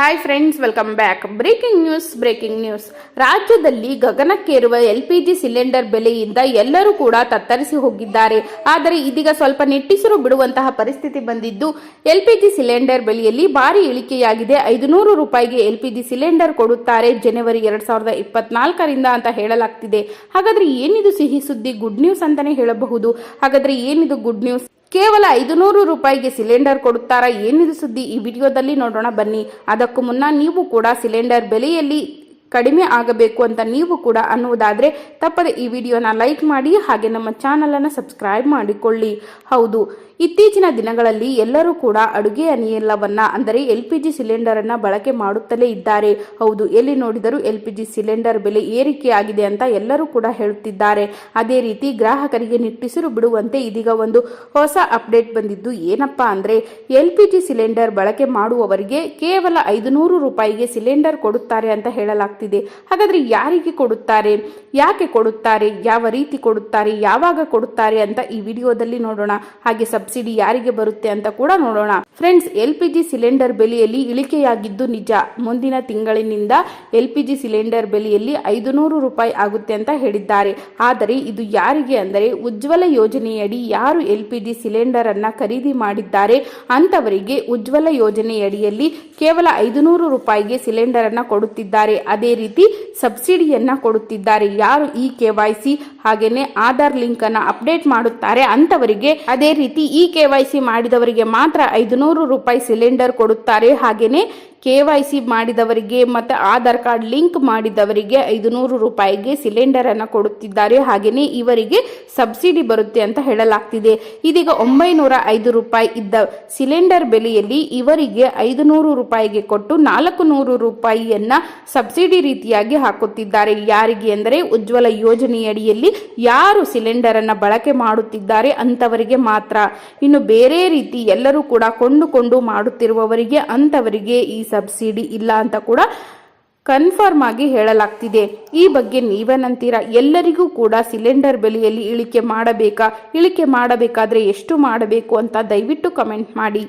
Hi friends welcome back breaking news breaking news ರಾಜ್ಯದಲ್ಲಿ ಗಗನಕ್ಕೇರುವ L P G cylinder ಬೆಲೆಯಿಂದ ಎಲ್ಲರೂ ಕೂಡ ತತ್ತರಿಸಿ ಹೋಗಿದ್ದಾರೆ. ಆದರೆ ಇದೀಗ ಸ್ವಲ್ಪ ನಿಟ್ಟಿಸಿರು ಬಿಡುವಂತಹ ಪರಿಸ್ಥಿತಿ ಬಂದಿದ್ದು ಎಲ್ಪಿಜಿ ಸಿಲಿಂಡರ್ ಬೆಲೆಯಲ್ಲಿ ಭಾರಿ ಇಳಿಕೆಯಾಗಿದೆ. ಐದುನೂರು ರೂಪಾಯಿಗೆ ಎಲ್ಪಿಜಿ ಸಿಲಿಂಡರ್ ಕೊಡುತ್ತಾರೆ ಜನವರಿ ಎರಡ್ ಸಾವಿರದ ಇಪ್ಪತ್ನಾಲ್ಕರಿಂದ ಅಂತ ಹೇಳಲಾಗ್ತಿದೆ. ಹಾಗಾದ್ರೆ ಏನಿದು ಸಿಹಿ ಸುದ್ದಿ ಗುಡ್ ನ್ಯೂಸ್ ಅಂತಾನೆ ಹೇಳಬಹುದು. ಹಾಗಾದ್ರೆ ಏನಿದು ಗುಡ್ ನ್ಯೂಸ್ ಕೇವಲ ಐದುನೂರು ರೂಪಾಯಿಗೆ ಸಿಲಿಂಡರ್ ಕೊಡುತ್ತಾರಾ ಏನಿದು ಸುದ್ದಿ? ಈ ವಿಡಿಯೋದಲ್ಲಿ ನೋಡೋಣ ಬನ್ನಿ. ಅದಕ್ಕೂ ಮುನ್ನ ನೀವು ಕೂಡ ಸಿಲಿಂಡರ್ ಬೆಲೆಯಲ್ಲಿ ಕಡಿಮೆ ಆಗಬೇಕು ಅಂತ ನೀವು ಕೂಡ ಅನ್ನುವುದಾದರೆ ತಪ್ಪದೆ ಈ ವಿಡಿಯೋನ ಲೈಕ್ ಮಾಡಿ ಹಾಗೆ ನಮ್ಮ ಚಾನಲನ್ನು ಸಬ್ಸ್ಕ್ರೈಬ್ ಮಾಡಿಕೊಳ್ಳಿ. ಹೌದು, ಇತ್ತೀಚಿನ ದಿನಗಳಲ್ಲಿ ಎಲ್ಲರೂ ಕೂಡ ಅಡುಗೆ ಅನಿಲವನ್ನ, ಅಂದರೆ ಎಲ್ ಪಿ ಜಿ ಸಿಲಿಂಡರ್ ಅನ್ನ ಬಳಕೆ ಮಾಡುತ್ತಲೇ ಇದ್ದಾರೆ. ಹೌದು, ಎಲ್ಲಿ ನೋಡಿದರೂ ಎಲ್ ಪಿ ಜಿ ಸಿಲಿಂಡರ್ ಬೆಲೆ ಏರಿಕೆಯಾಗಿದೆ ಅಂತ ಎಲ್ಲರೂ ಕೂಡ ಹೇಳುತ್ತಿದ್ದಾರೆ. ಅದೇ ರೀತಿ ಗ್ರಾಹಕರಿಗೆ ನಿಟ್ಟಿಸಿರು ಬಿಡುವಂತೆ ಇದೀಗ ಒಂದು ಹೊಸ ಅಪ್ಡೇಟ್ ಬಂದಿದ್ದು ಏನಪ್ಪಾ ಅಂದ್ರೆ, ಎಲ್ ಪಿ ಜಿ ಸಿಲಿಂಡರ್ ಬಳಕೆ ಮಾಡುವವರಿಗೆ ಕೇವಲ ಐದುನೂರು ರೂಪಾಯಿಗೆ ಸಿಲಿಂಡರ್ ಕೊಡುತ್ತಾರೆ ಅಂತ ಹೇಳಲಾಗ್ತಿದೆ. ಹಾಗಾದ್ರೆ ಯಾರಿಗೆ ಕೊಡುತ್ತಾರೆ? ಯಾಕೆ ಕೊಡುತ್ತಾರೆ? ಯಾವ ರೀತಿ ಕೊಡುತ್ತಾರೆ? ಯಾವಾಗ ಕೊಡುತ್ತಾರೆ ಅಂತ ಈ ವಿಡಿಯೋದಲ್ಲಿ ನೋಡೋಣ. ಹಾಗೆ ಸಬ್ಸಿಡಿ ಯಾರಿಗೆ ಬರುತ್ತೆ ಅಂತ ಕೂಡ ನೋಡೋಣ. Friends, L P G cylinder ಬೆಲೆಯಲ್ಲಿ ಇಳಿಕೆಯಾಗಿದ್ದು ನಿಜ. ಮುಂದಿನ ತಿಂಗಳಿನಿಂದ ಎಲ್ ಪಿ ಜಿ ಸಿಲಿಂಡರ್ ಬೆಲೆಯಲ್ಲಿ ಐದು ನೂರು ರೂಪಾಯಿ ಆಗುತ್ತೆ ಅಂತ ಹೇಳಿದ್ದಾರೆ. ಆದರೆ ಇದು ಯಾರಿಗೆ ಅಂದರೆ ಉಜ್ವಲ ಯೋಜನೆಯಡಿ ಯಾರು ಎಲ್ ಪಿ ಜಿ ಸಿಲಿಂಡರ್ ಅನ್ನ ಖರೀದಿ ಮಾಡಿದ್ದಾರೆ ಅಂತವರಿಗೆ ಉಜ್ವಲ ಯೋಜನೆಯಡಿಯಲ್ಲಿ ಕೇವಲ ಐದು ನೂರು ರೂಪಾಯಿಗೆ ಸಿಲಿಂಡರ್ ಅನ್ನ ಕೊಡುತ್ತಿದ್ದಾರೆ. ಅದೇ ರೀತಿ ಸಬ್ಸಿಡಿಯನ್ನ ಕೊಡುತ್ತಿದ್ದಾರೆ. ಯಾರು ಈ ಕೆ ವೈ ಸಿ ಹಾಗೇನೆ ಆಧಾರ್ ಲಿಂಕ್ ಅನ್ನ ಅಪ್ಡೇಟ್ ಮಾಡುತ್ತಾರೆ ಅಂತವರಿಗೆ ಅದೇ ರೀತಿ ಈ ಕೆ ವೈ ಸಿ ಮಾಡಿದವರಿಗೆ ಮಾತ್ರ ಐದು ನೂರು ರೂಪಾಯಿ ಸಿಲಿಂಡರ್ ಕೊಡುತ್ತಾರೆ. ಹಾಗೇನೆ ಕೆ ವೈ ಸಿ ಮಾಡಿದವರಿಗೆ ಮತ್ತು ಆಧಾರ್ ಕಾರ್ಡ್ ಲಿಂಕ್ ಮಾಡಿದವರಿಗೆ ಐದು ನೂರು ರೂಪಾಯಿಗೆ ಸಿಲಿಂಡರ್ ಅನ್ನು ಕೊಡುತ್ತಿದ್ದಾರೆ. ಹಾಗೆಯೇ ಇವರಿಗೆ ಸಬ್ಸಿಡಿ ಬರುತ್ತೆ ಅಂತ ಹೇಳಲಾಗ್ತಿದೆ. ಇದೀಗ ಒಂಬೈನೂರ ಐದು ರೂಪಾಯಿ ಇದ್ದ ಸಿಲಿಂಡರ್ ಬೆಲೆಯಲ್ಲಿ ಇವರಿಗೆ ಐದು ನೂರು ರೂಪಾಯಿಗೆ ಕೊಟ್ಟು ನಾಲ್ಕು ನೂರು ರೂಪಾಯಿಯನ್ನು ಸಬ್ಸಿಡಿ ರೀತಿಯಾಗಿ ಹಾಕುತ್ತಿದ್ದಾರೆ. ಯಾರಿಗೆ ಅಂದರೆ ಉಜ್ವಲ ಯೋಜನೆಯಡಿಯಲ್ಲಿ ಯಾರು ಸಿಲಿಂಡರ್ ಅನ್ನು ಬಳಕೆ ಮಾಡುತ್ತಿದ್ದಾರೆ ಅಂತವರಿಗೆ ಮಾತ್ರ. ಇನ್ನು ಬೇರೆ ರೀತಿ ಎಲ್ಲರೂ ಕೂಡ ಕೊಂಡುಕೊಂಡು ಮಾಡುತ್ತಿರುವವರಿಗೆ ಅಂತವರಿಗೆ ಈ ಸಬ್ಸಿಡಿ ಇಲ್ಲ ಅಂತ ಕೂಡ ಕನ್ಫರ್ಮ್ ಆಗಿ ಹೇಳಲಾಗ್ತಿದೆ. ಈ ಬಗ್ಗೆ ನೀವೇನಂತೀರಾ ಎಲ್ಲರಿಗೂ ಕೂಡ ಸಿಲಿಂಡರ್ ಬೆಲೆಯಲ್ಲಿ ಇಳಿಕೆ ಮಾಡಬೇಕಾ? ಇಳಿಕೆ ಮಾಡಬೇಕಾದ್ರೆ ಎಷ್ಟು ಮಾಡಬೇಕು ಅಂತ ದಯವಿಟ್ಟು ಕಮೆಂಟ್ ಮಾಡಿ.